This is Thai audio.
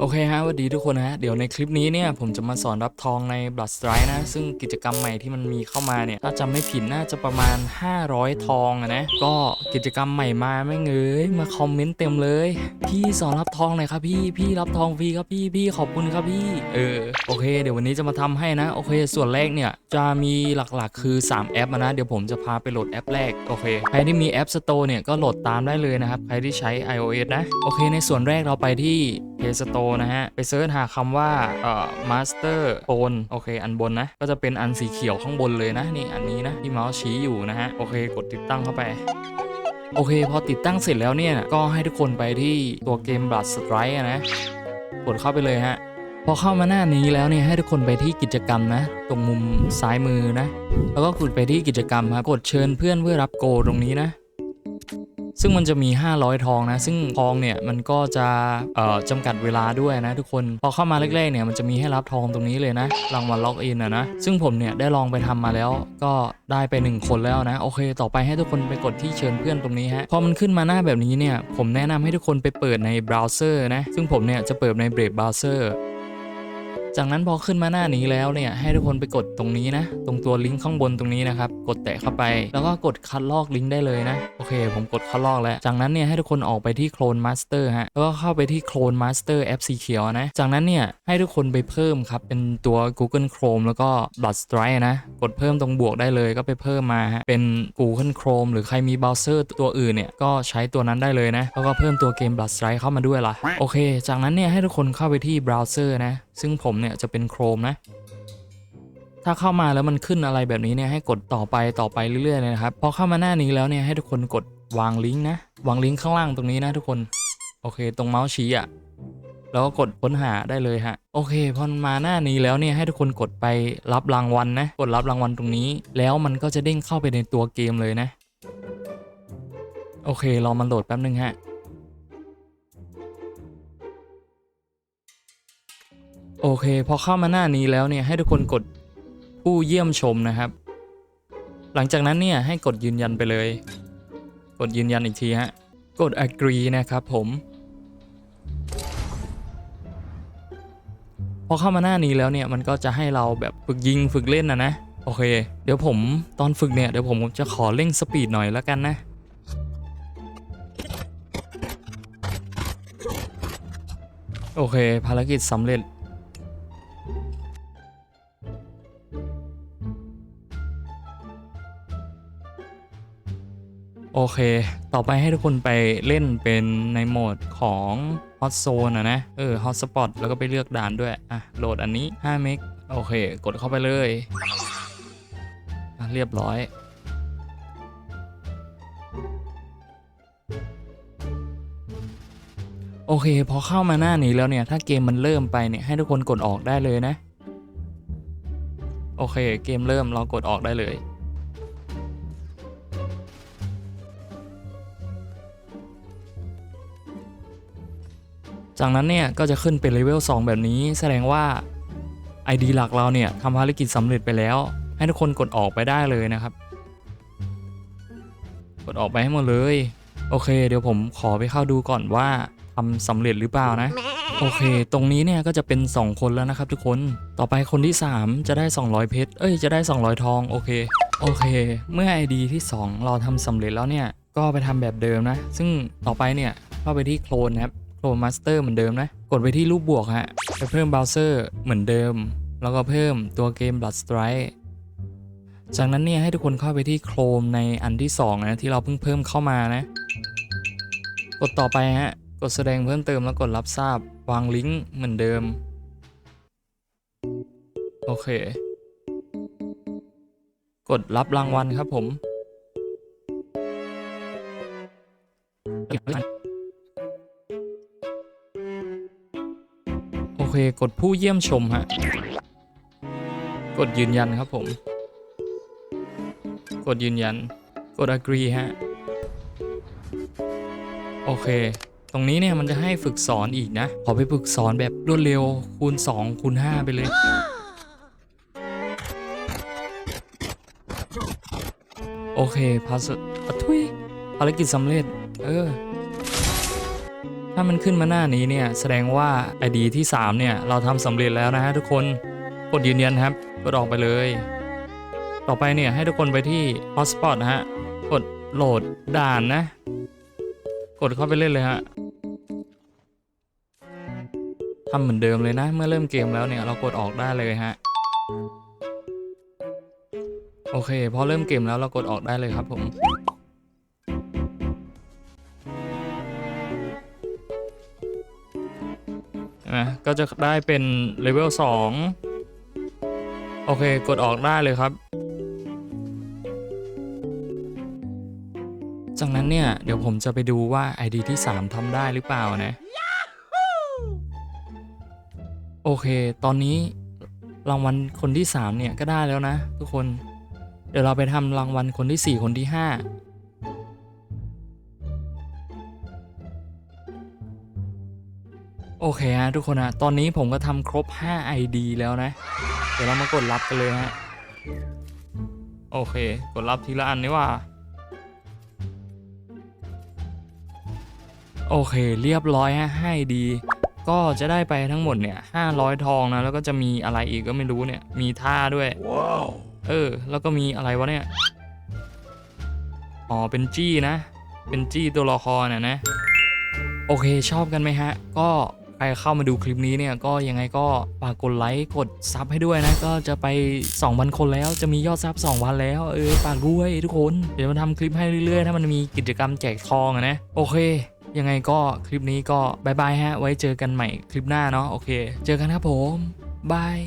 โอเคฮะสวัสดีทุกคนนะฮะ เดี๋ยวในคลิปนี้เนี่ย ผมจะมาสอนรับทองใน Blood Strike นะ ซึ่งกิจกรรมใหม่ที่มันมีเข้ามาเนี่ย ถ้าจำไม่ผิดน่าจะประมาณ 500 ทองอะนะ ก็กิจกรรมใหม่มาไม่เงยมาคอมเมนต์เต็มเลย พี่สอนรับทองหน่อยครับพี่ พี่รับทองฟรีครับพี่ พี่ขอบคุณครับพี่ เออ โอเค เดี๋ยววันนี้จะมาทำให้นะ โอเค ส่วนแรกเนี่ย จะมีหลักๆ คือ 3 แอปนะ เดี๋ยวผมจะพาไปโหลดแอปแรก โอเค ใครที่มีแอป Store เนี่ย ก็โหลดตามได้เลยนะครับ ใครที่ใช้ iOS นะ โอเค ในส่วนแรกเราไปที่ Play Store นะฮะ ไปเซิร์ชหาคำว่าเอ่อ Master Phone โอเค อันบนนะ ก็จะเป็นอันสีเขียวข้างบนเลยนะ นี่อันนี้นะ ที่เมาส์ชี้อยู่นะฮะ โอเค กดติดตั้งเข้าไปโอเค พอติดตั้งเสร็จแล้วเนี่ย ก็ให้ทุกคนไปที่ตัวเกม Blood Strike นะ กดเข้าไปเลยฮะ พอเข้ามาหน้านี้แล้วเนี่ย ให้ทุกคนไปที่กิจกรรมนะ ตรงมุมซ้ายมือนะ แล้วก็กดไปที่กิจกรรมครับกดเชิญเพื่อนเพื่อรับโกตรงนี้นะ ซึ่งมันจะมี 500 ทองนะ ซึ่งทองเนี่ยมันก็จะเอ่อจำกัดเวลาด้วยนะทุกคน พอเข้ามาแรกๆเนี่ยมันจะมีให้รับทองตรงนี้เลยนะ รางวัลล็อกอินอะนะ ซึ่งผมเนี่ยได้ลองไปทำมาแล้ว ก็ได้ไป 1 คนแล้วนะ โอเค ต่อไปให้ทุกคนไปกดที่เชิญเพื่อนตรงนี้ฮะ พอมันขึ้นมาหน้าแบบนี้เนี่ย ผมแนะนำให้ทุกคนไปเปิดในเบราว์เซอร์นะ ซึ่งผมเนี่ยจะเปิดในเบร b เบราว์เซอร์ จากนั้นพอขึ้นมาหน้านี้แล้วเนี่ยให้ทุกคนไปกดตรงนี้นะ ตรงตัวลิงก์ข้างบนตรงนี้นะครับ กดแตะเข้าไป แล้วก็กดคัดลอกลิงก์ได้เลยนะ โอเค ผมกดคัดลอกแล้ว จากนั้นเนี่ยให้ทุกคนออกไปที่โคลนมาสเตอร์ฮะ แล้วก็เข้าไปที่โคลนมาสเตอร์แอปสีเขียวนะ จากนั้นเนี่ยให้ทุกคนไปเพิ่มครับ เป็นตัว Google Chrome แล้วก็ Blood Strike นะ กดเพิ่มตรงบวกได้เลยก็ไปเพิ่มมาฮะ เป็น Google Chrome หรือใครมีเบราว์เซอร์ตัวอื่นเนี่ยก็ใช้ตัวนั้นได้เลยนะ แล้วก็เพิ่มตัวเกม Blood Strike เข้ามาด้วยล่ะ โอเค จากนั้นเนี่ยให้ทุกคนเข้าไปที่เบราว์เซอร์นะซึ่งผมเนี่ยจะเป็น Chrome นะ ถ้าเข้ามาแล้วมันขึ้นอะไรแบบนี้เนี่ยให้กดต่อไปต่อไปเรื่อยๆเลยนะครับ พอเข้ามาหน้านี้แล้วเนี่ยให้ทุกคนกดวางลิงก์นะ วางลิงก์ข้างล่างตรงนี้นะทุกคน โอเค ตรงเมาส์ชี้อะ่ะแล้วก็กดค้นหาได้เลยฮะ โอเค พอมาหน้านี้แล้วเนี่ยให้ทุกคนกดไปรับรางวัลนะ กดรับรางวัลตรงนี้ แล้วมันก็จะเด้งเข้าไปในตัวเกมเลยนะ โอเค รอมันโหลดแป๊บนึงฮะ โอเค พอเข้ามาหน้านี้แล้วเนี่ยให้ทุกคนกดผู้เยี่ยมชมนะครับ หลังจากนั้นเนี่ยให้กดยืนยันไปเลย กดยืนยันอีกทีฮะ กด agree นะครับผม พอเข้ามาหน้านี้แล้วเนี่ยมันก็จะให้เราแบบฝึกยิงฝึกเล่นนะนะ โอเค เดี๋ยวผมตอนฝึกเนี่ยเดี๋ยวผมจะขอเร่งสปีดหน่อยแล้วกันนะโอเค ภารกิจสำเร็จ โอเค ต่อไปให้ทุกคนไปเล่นเป็นในโหมดของ Hot Zone อะนะ เออ Hotspot แล้วก็ไปเลือกด่านด้วย อะ โหลดอันนี้ 5 เมก โอเค กดเข้าไปเลยเรียบร้อยโอเค พอเข้ามาหน้านี้แล้วเนี่ย ถ้าเกมมันเริ่มไปเนี่ย ให้ทุกคนกดออกได้เลยนะ โอเค เกมเริ่มเรากดออกได้เลย จากนั้นเนี่ยก็จะขึ้นเป็นเลเวล2แบบนี้ แสดงว่า ID หลักเราเนี่ยทำภารกิจสำเร็จไปแล้ว ให้ทุกคนกดออกไปได้เลยนะครับ กดออกไปให้หมดเลย โอเค เดี๋ยวผมขอไปเข้าดูก่อนว่าทำสำเร็จหรือเปล่านะ โอเค ตรงนี้เนี่ยก็จะเป็น 2 คนแล้วนะครับทุกคนต่อไปคนที่ 3 จะได้ 200 เพชรเอ้ยจะได้ 200 ทองโอเคโอเค เมื่อ ID ที่ 2 เราทำสำเร็จแล้วเนี่ยก็ไปทำแบบเดิมนะ ซึ่งต่อไปเนี่ยเข้าไปที่โคลนนะครับ โคลนมาสเตอร์เหมือนเดิมนะ กดไปที่รูปบวกฮะ ไปเพิ่มเบราว์เซอร์เหมือนเดิม แล้วก็เพิ่มตัวเกม Blood Strike จากนั้นเนี่ยให้ทุกคนเข้าไปที่โครมในอันที่ 2 นะ ที่เราเพิ่งเพิ่มเข้ามานะ กดต่อไปฮะ กดแสดงเพิ่มเติมแล้วกดรับทราบ วางลิงก์เหมือนเดิม โอเค กดรับรางวัลครับผม เคกดผู้เยี่ยมชมฮะ กดยืนยันครับผม กดยืนยัน กด agree ฮะ โอเค ตรงนี้เนี่ยมันจะให้ฝึกสอนอีกนะ ขอไปฝึกสอนแบบรวดเร็วคูณ 2 คูณ 5 ไปเลยโอเคพาสะทุยภารกิจสำเร็จ เออ ถ้ามันขึ้นมาหน้านี้เนี่ยแสดงว่า ID ที่ 3 เนี่ย เราทำสำเร็จแล้วนะฮะทุกคนกดยืนยันครับกดออกไปเลย ต่อไปเนี่ยให้ทุกคนไปที่ Hotspot นะฮะกดโหลดด่านนะ กดเข้าไปเล่นเลยฮะทำเหมือนเดิมเลยนะ เมื่อเริ่มเกมแล้วเนี่ยเรากดออกได้เลยฮะโอเคพอเริ่มเกมแล้วเรากดออกได้เลยครับผม นะก็จะได้เป็นเลเวล2โอเค กดออกได้เลยครับ จากนั้นเนี่ย เดี๋ยวผมจะไปดูว่า ID ที่ 3ทำได้หรือเปล่านะ โอเค ตอนนี้รางวัลคนที่ 3 เนี่ย ก็ได้แล้วนะ ทุกคน เดี๋ยวเราไปทำรางวัลคนที่ 4 คนที่ 5 โอเคฮะทุกคนฮะตอนนี้ผมก็ทำครบ 5 ID แล้วนะ เดี๋ยวเรามากดรับกันเลยฮะ โอเค กดรับทีละอันนี่ว่า โอเค เรียบร้อยฮะให้ดีก็จะได้ไปทั้งหมดเนี่ย 500 ทองนะ แล้วก็จะมีอะไรอีกก็ไม่รู้เนี่ย มีท่าด้วยเออ แล้วก็มีอะไรวะเนี่ย อ๋อ เป็นจี้นะ เป็นจี้ตัวละครน่ะนะ โอเคชอบกันไหมฮะ ก็ ใครเข้ามาดูคลิปนี้เนี่ยก็ยังไงก็ฝากกดไลค์กดซับให้ด้วยนะ ก็จะไป 2,000 คนแล้วจะมียอดซับ2,000 แล้วเออฝากด้วยทุกคน เดี๋ยวมาทำคลิปให้เรื่อยๆ ถ้ามันมีกิจกรรมแจกทองอะนะโอเคยังไงก็คลิปนี้ก็บายบายฮะ ไว้เจอกันใหม่คลิปหน้าเนาะโอเค เจอกันครับผมบาย